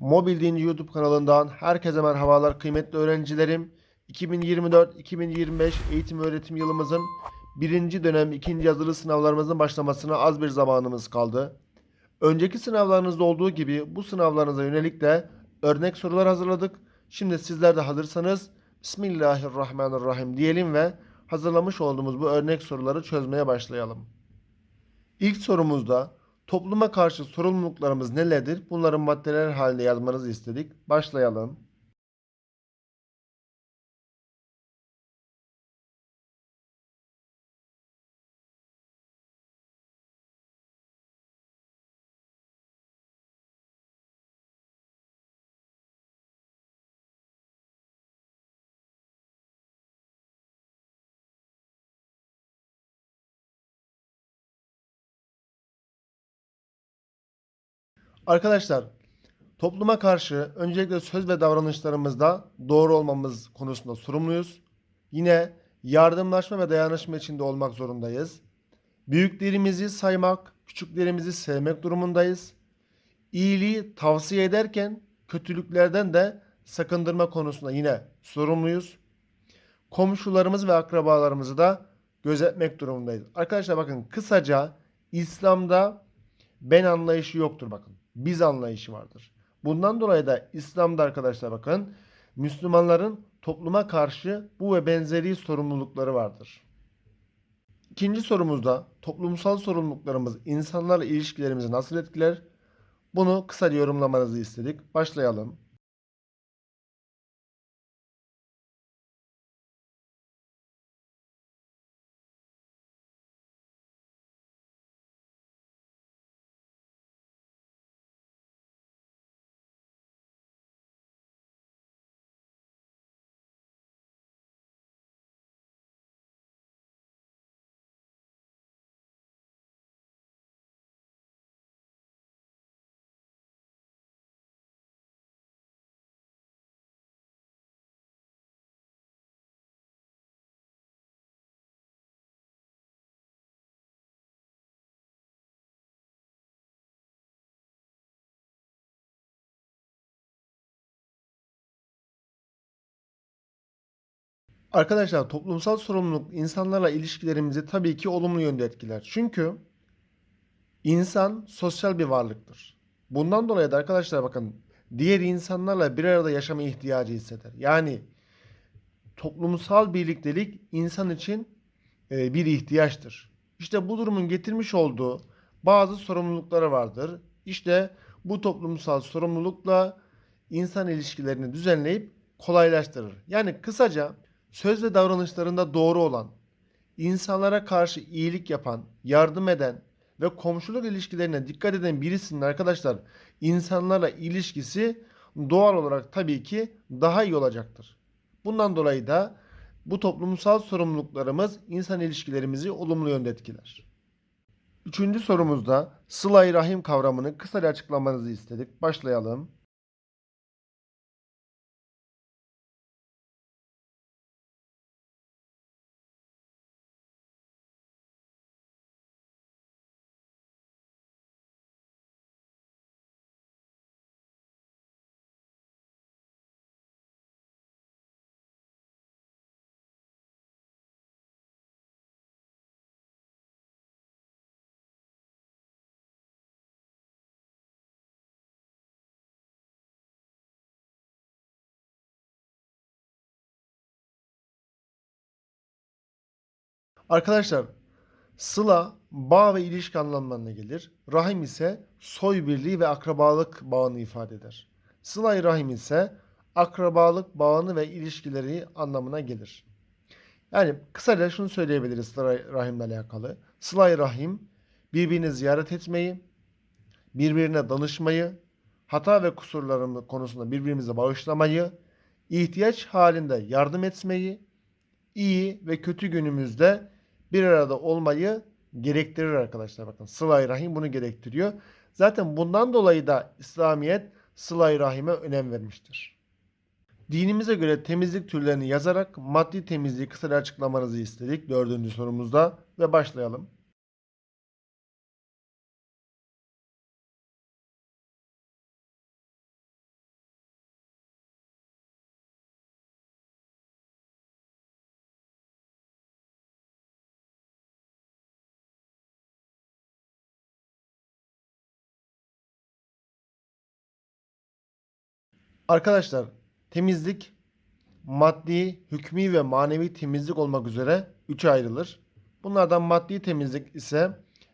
Mobil Dinci YouTube kanalından herkese merhabalar kıymetli öğrencilerim. 2024-2025 eğitim öğretim yılımızın birinci dönem ikinci yazılı sınavlarımızın başlamasına az bir zamanımız kaldı. Önceki sınavlarınızda olduğu gibi bu sınavlarınıza yönelik de örnek sorular hazırladık. Şimdi sizler de hazırsanız Bismillahirrahmanirrahim diyelim ve hazırlamış olduğumuz bu örnek soruları çözmeye başlayalım. İlk sorumuzda topluma karşı sorumluluklarımız nelerdir? Bunların maddeler halinde yazmanızı istedik. Başlayalım. Arkadaşlar, topluma karşı öncelikle söz ve davranışlarımızda doğru olmamız konusunda sorumluyuz. Yine yardımlaşma ve dayanışma içinde olmak zorundayız. Büyüklerimizi saymak, küçüklerimizi sevmek durumundayız. İyiliği tavsiye ederken kötülüklerden de sakındırma konusunda yine sorumluyuz. Komşularımız ve akrabalarımızı da gözetmek durumundayız. Arkadaşlar bakın kısaca İslam'da ben anlayışı yoktur bakın. Biz anlayışı vardır. Bundan dolayı da İslam'da arkadaşlar bakın Müslümanların topluma karşı bu ve benzeri sorumlulukları vardır. İkinci sorumuzda toplumsal sorumluluklarımız insanlarla ilişkilerimizi nasıl etkiler? Bunu kısaca yorumlamanızı istedik. Başlayalım. Arkadaşlar toplumsal sorumluluk insanlarla ilişkilerimizi tabii ki olumlu yönde etkiler. Çünkü insan sosyal bir varlıktır. Bundan dolayı da arkadaşlar bakın diğer insanlarla bir arada yaşama ihtiyacı hisseder. Yani toplumsal birliktelik insan için e, bir ihtiyaçtır. İşte bu durumun getirmiş olduğu bazı sorumlulukları vardır. İşte bu toplumsal sorumlulukla insan ilişkilerini düzenleyip kolaylaştırır. Yani kısaca söz ve davranışlarında doğru olan, insanlara karşı iyilik yapan, yardım eden ve komşuluk ilişkilerine dikkat eden birisinin arkadaşlar insanlarla ilişkisi doğal olarak tabii ki daha iyi olacaktır. Bundan dolayı da bu toplumsal sorumluluklarımız insan ilişkilerimizi olumlu yönde etkiler. Üçüncü sorumuzda sıla-i rahim kavramını kısaca açıklamanızı istedik. Başlayalım. Arkadaşlar sıla bağ ve ilişki anlamlarına gelir. Rahim ise soy birliği ve akrabalık bağını ifade eder. Sıla-i rahim ise akrabalık bağını ve ilişkileri anlamına gelir. Yani kısaca şunu söyleyebiliriz sıla-i rahimle alakalı. Sıla-i rahim birbirini ziyaret etmeyi, birbirine danışmayı, hata ve kusurlarımız konusunda birbirimize bağışlamayı, ihtiyaç halinde yardım etmeyi, iyi ve kötü günümüzde bir arada olmayı gerektirir arkadaşlar. Bakın sıla-i rahim bunu gerektiriyor. Zaten bundan dolayı da İslamiyet sıla-i rahime önem vermiştir. Dinimize göre temizlik türlerini yazarak maddi temizliği kısaca açıklamanızı istedik dördüncü sorumuzda ve başlayalım. Arkadaşlar temizlik maddi, hükmü ve manevi temizlik olmak üzere üçe ayrılır. Bunlardan maddi temizlik ise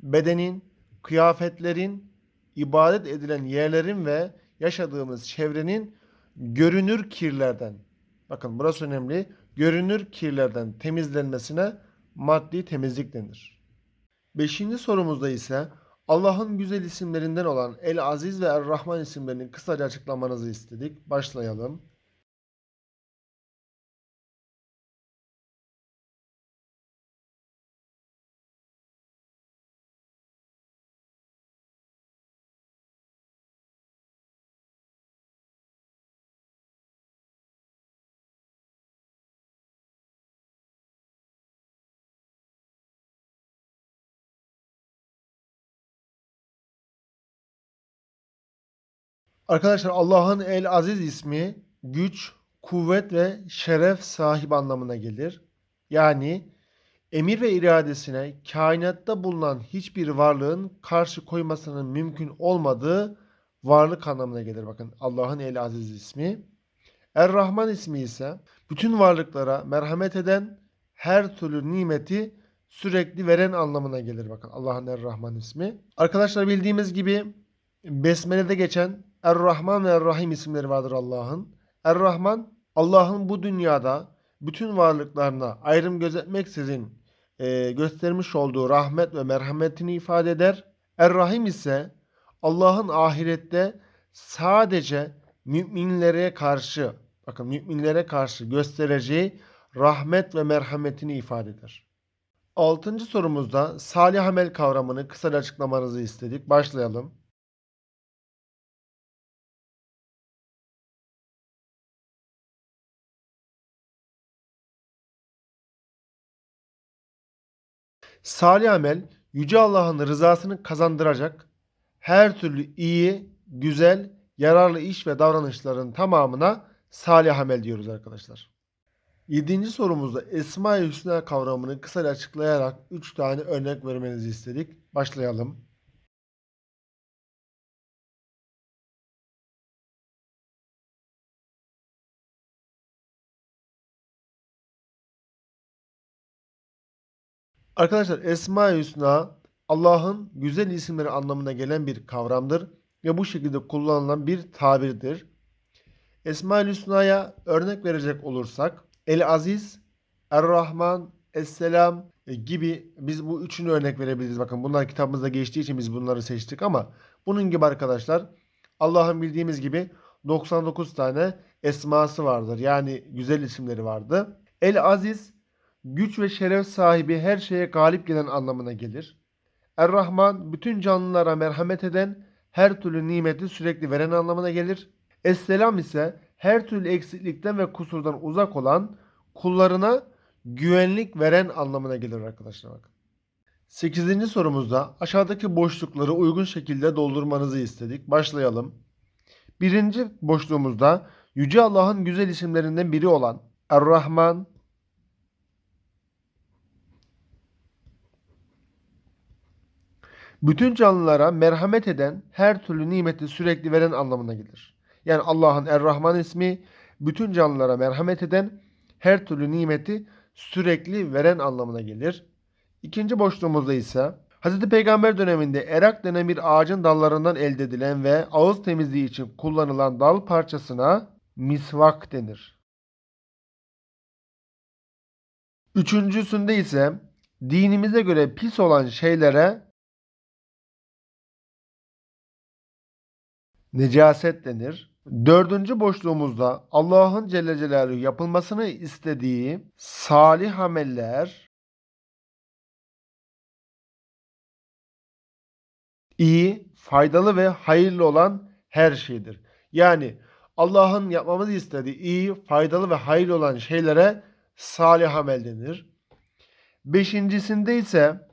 bedenin, kıyafetlerin, ibadet edilen yerlerin ve yaşadığımız çevrenin görünür kirlerden, bakın burası önemli, görünür kirlerden temizlenmesine maddi temizlik denir. Beşinci sorumuzda ise Allah'ın güzel isimlerinden olan El Aziz ve Er Rahman isimlerini kısaca açıklamanızı istedik. Başlayalım. Arkadaşlar Allah'ın El Aziz ismi güç, kuvvet ve şeref sahibi anlamına gelir. Yani emir ve iradesine kainatta bulunan hiçbir varlığın karşı koymasının mümkün olmadığı varlık anlamına gelir. Bakın Allah'ın El Aziz ismi. Er-Rahman ismi ise bütün varlıklara merhamet eden, her türlü nimeti sürekli veren anlamına gelir. Bakın Allah'ın Er-Rahman ismi. Arkadaşlar bildiğimiz gibi Besmele'de geçen Er-Rahman ve Er-Rahim isimleri vardır Allah'ın. Er-Rahman Allah'ın bu dünyada bütün varlıklarına ayrım gözetmeksizin e, göstermiş olduğu rahmet ve merhametini ifade eder. Er-Rahim ise Allah'ın ahirette sadece müminlere karşı bakın müminlere karşı göstereceği rahmet ve merhametini ifade eder. Altıncı sorumuzda salih amel kavramını kısaca açıklamanızı istedik. Başlayalım. Salih amel Yüce Allah'ın rızasını kazandıracak her türlü iyi, güzel, yararlı iş ve davranışların tamamına salih amel diyoruz arkadaşlar. Yedinci sorumuzda Esma-i Hüsna kavramını kısaca açıklayarak 3 tane örnek vermenizi istedik. Başlayalım. Arkadaşlar Esma-i Hüsna Allah'ın güzel isimleri anlamına gelen bir kavramdır ve bu şekilde kullanılan bir tabirdir. Esma-ül Hüsna'ya örnek verecek olursak El Aziz, Er-Rahman, Es-Selam e, gibi biz bu üçünü örnek verebiliriz. Bakın bunlar kitabımızda geçtiği için biz bunları seçtik ama bunun gibi arkadaşlar Allah'ın bildiğimiz gibi 99 tane esması vardır. Yani güzel isimleri vardı. El Aziz güç ve şeref sahibi her şeye galip gelen anlamına gelir. Er-Rahman bütün canlılara merhamet eden, her türlü nimeti sürekli veren anlamına gelir. Es-Selam ise her türlü eksiklikten ve kusurdan uzak olan, kullarına güvenlik veren anlamına gelir arkadaşlar bakın. 8. sorumuzda aşağıdaki boşlukları uygun şekilde doldurmanızı istedik. Başlayalım. Birinci boşluğumuzda Yüce Allah'ın güzel isimlerinden biri olan Er-Rahman, bütün canlılara merhamet eden, her türlü nimeti sürekli veren anlamına gelir. Yani Allah'ın Er-Rahman ismi bütün canlılara merhamet eden, her türlü nimeti sürekli veren anlamına gelir. İkinci boşluğumuzda ise Hz. Peygamber döneminde erak denen bir ağacın dallarından elde edilen ve ağız temizliği için kullanılan dal parçasına misvak denir. Üçüncüsünde ise dinimize göre pis olan şeylere necaset denir. Dördüncü boşluğumuzda Allah'ın Celle Celaluhu yapılmasını istediği salih ameller iyi, faydalı ve hayırlı olan her şeydir. Yani Allah'ın yapmamızı istediği iyi, faydalı ve hayırlı olan şeylere salih amel denir. Beşincisinde ise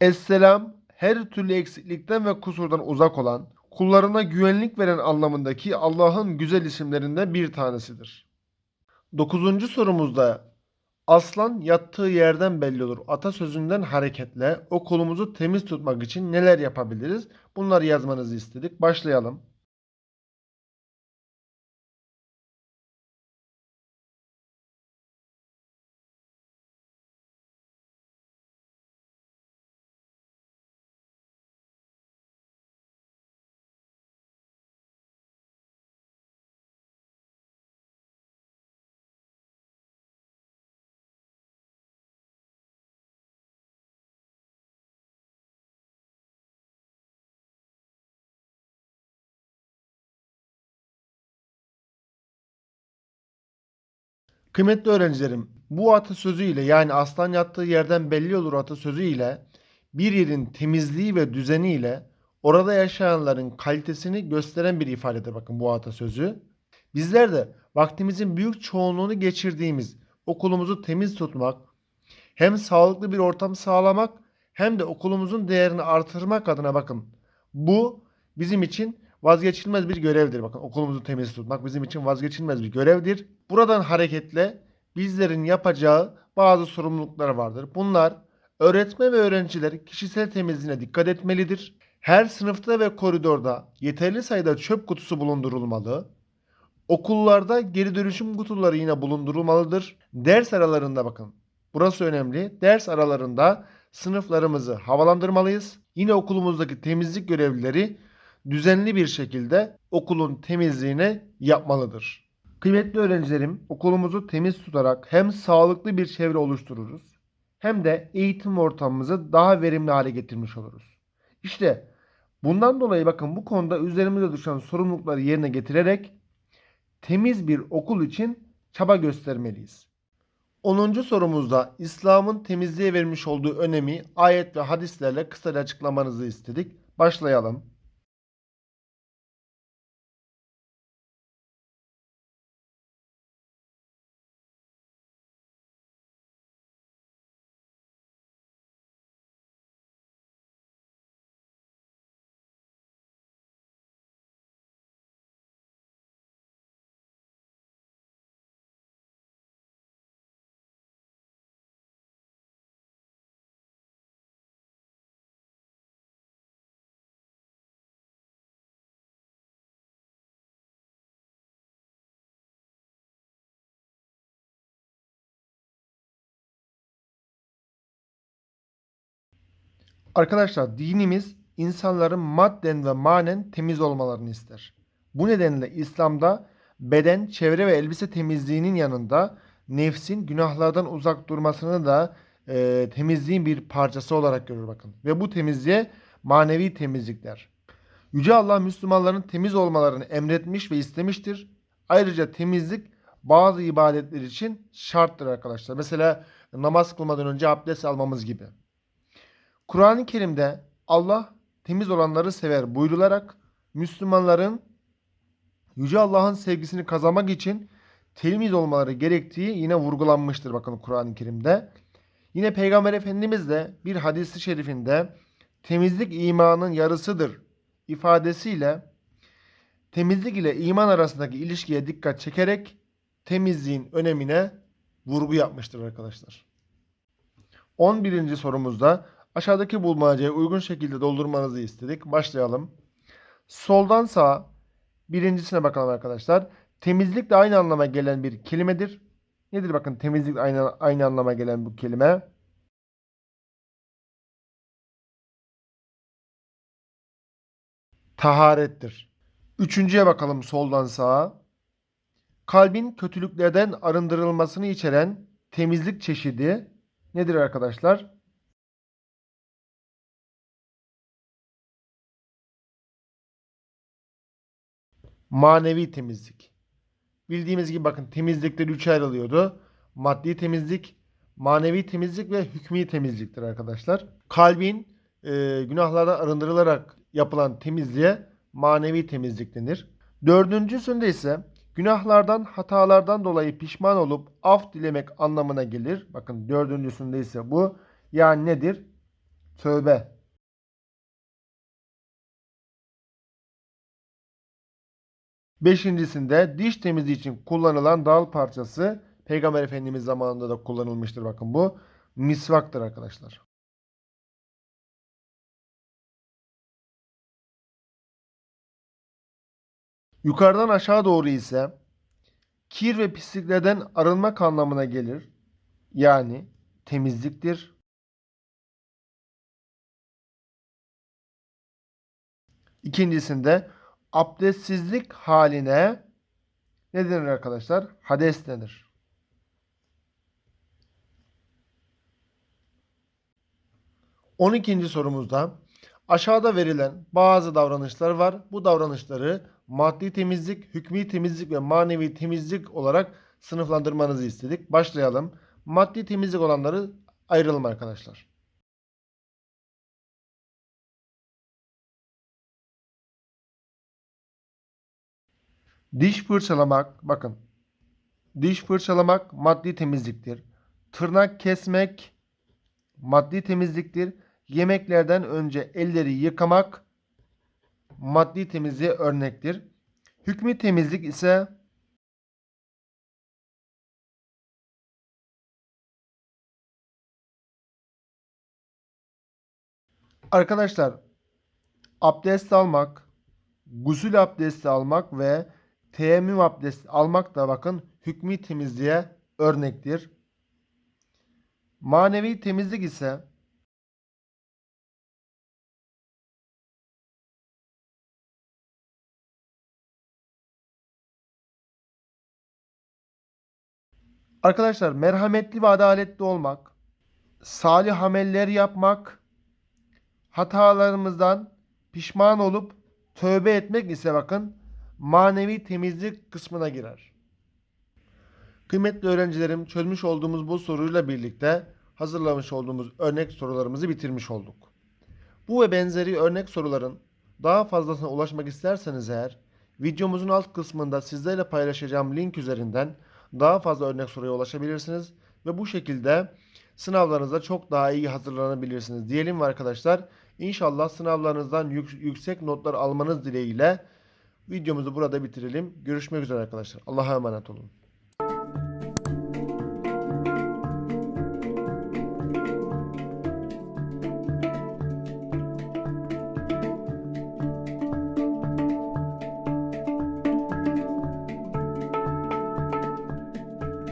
Esselam her türlü eksiklikten ve kusurdan uzak olan, kullarına güvenlik veren anlamındaki Allah'ın güzel isimlerinden bir tanesidir. Dokuzuncu sorumuzda Aslan yattığı yerden belli olur. Atasözünden hareketle okulumuzu temiz tutmak için neler yapabiliriz? Bunları yazmanızı istedik. Başlayalım. Kıymetli öğrencilerim, bu atasözüyle yani aslan yattığı yerden belli olur atasözüyle bir yerin temizliği ve düzeniyle orada yaşayanların kalitesini gösteren bir ifadedir bakın bu atasözü. Bizler de vaktimizin büyük çoğunluğunu geçirdiğimiz okulumuzu temiz tutmak, hem sağlıklı bir ortam sağlamak hem de okulumuzun değerini artırmak adına bakın. Bu bizim için vazgeçilmez bir görevdir. Bakın okulumuzu temiz tutmak bizim için vazgeçilmez bir görevdir. Buradan hareketle bizlerin yapacağı bazı sorumluluklar vardır. Bunlar öğretmen ve öğrenciler kişisel temizliğine dikkat etmelidir. Her sınıfta ve koridorda yeterli sayıda çöp kutusu bulundurulmalı. Okullarda geri dönüşüm kutuları yine bulundurulmalıdır. Ders aralarında bakın. Burası önemli. Ders aralarında sınıflarımızı havalandırmalıyız. Yine okulumuzdaki temizlik görevlileri düzenli bir şekilde okulun temizliğini yapmalıdır. Kıymetli öğrencilerim, okulumuzu temiz tutarak hem sağlıklı bir çevre oluştururuz hem de eğitim ortamımızı daha verimli hale getirmiş oluruz. İşte bundan dolayı bakın bu konuda üzerimize düşen sorumlulukları yerine getirerek temiz bir okul için çaba göstermeliyiz. 10. sorumuzda İslam'ın temizliğe vermiş olduğu önemi ayet ve hadislerle kısaca açıklamanızı istedik. Başlayalım. Arkadaşlar dinimiz insanların madden ve manen temiz olmalarını ister. Bu nedenle İslam'da beden, çevre ve elbise temizliğinin yanında nefsin günahlardan uzak durmasını da e, temizliğin bir parçası olarak görür bakın. Ve bu temizliğe manevi temizlik der. Yüce Allah Müslümanların temiz olmalarını emretmiş ve istemiştir. Ayrıca temizlik bazı ibadetler için şarttır arkadaşlar. Mesela namaz kılmadan önce abdest almamız gibi. Kur'an-ı Kerim'de Allah temiz olanları sever buyrularak Müslümanların Yüce Allah'ın sevgisini kazanmak için temiz olmaları gerektiği yine vurgulanmıştır bakın Kur'an-ı Kerim'de. Yine Peygamber Efendimiz de bir hadisi şerifinde temizlik imanın yarısıdır ifadesiyle temizlik ile iman arasındaki ilişkiye dikkat çekerek temizliğin önemine vurgu yapmıştır arkadaşlar. 11. sorumuzda Aşağıdaki bulmacayı uygun şekilde doldurmanızı istedik. Başlayalım. Soldan sağa birincisine bakalım arkadaşlar. Temizlik de aynı anlama gelen bir kelimedir. Nedir bakın temizlik aynı, aynı anlama gelen bu kelime? Taharettir. Üçüncüye bakalım soldan sağa. Kalbin kötülüklerden arındırılmasını içeren temizlik çeşidi nedir arkadaşlar? Manevi temizlik. Bildiğimiz gibi bakın temizlikler üçe ayrılıyordu. Maddi temizlik, manevi temizlik ve hükmü temizliktir arkadaşlar. Kalbin e, günahlardan arındırılarak yapılan temizliğe manevi temizlik denir. Dördüncüsünde ise günahlardan, hatalardan dolayı pişman olup af dilemek anlamına gelir. Bakın dördüncüsünde ise bu. Yani nedir? Tövbe Beşincisinde diş temizliği için kullanılan dal parçası Peygamber Efendimiz zamanında da kullanılmıştır bakın bu. Misvaktır arkadaşlar. Yukarıdan aşağı doğru ise kir ve pisliklerden arınmak anlamına gelir. Yani temizliktir. İkincisinde abdestsizlik haline ne denir arkadaşlar? Hades denir. On ikinci sorumuzda aşağıda verilen bazı davranışlar var. Bu davranışları maddi temizlik, hükmü temizlik ve manevi temizlik olarak sınıflandırmanızı istedik. Başlayalım. Maddi temizlik olanları ayıralım arkadaşlar. Diş fırçalamak, bakın. Diş fırçalamak maddi temizliktir. Tırnak kesmek maddi temizliktir. Yemeklerden önce elleri yıkamak maddi temizliğe örnektir. Hükmü temizlik ise arkadaşlar abdest almak, gusül abdesti almak ve teyemmüm abdesti almak da bakın hükmü temizliğe örnektir. Manevi temizlik ise Arkadaşlar merhametli ve adaletli olmak, salih ameller yapmak, hatalarımızdan pişman olup tövbe etmek ise bakın manevi temizlik kısmına girer. Kıymetli öğrencilerim çözmüş olduğumuz bu soruyla birlikte hazırlamış olduğumuz örnek sorularımızı bitirmiş olduk. Bu ve benzeri örnek soruların daha fazlasına ulaşmak isterseniz eğer videomuzun alt kısmında sizlerle paylaşacağım link üzerinden daha fazla örnek soruya ulaşabilirsiniz ve bu şekilde sınavlarınıza çok daha iyi hazırlanabilirsiniz diyelim arkadaşlar inşallah sınavlarınızdan yük- yüksek notlar almanız dileğiyle videomuzu burada bitirelim. Görüşmek üzere arkadaşlar. Allah'a emanet olun.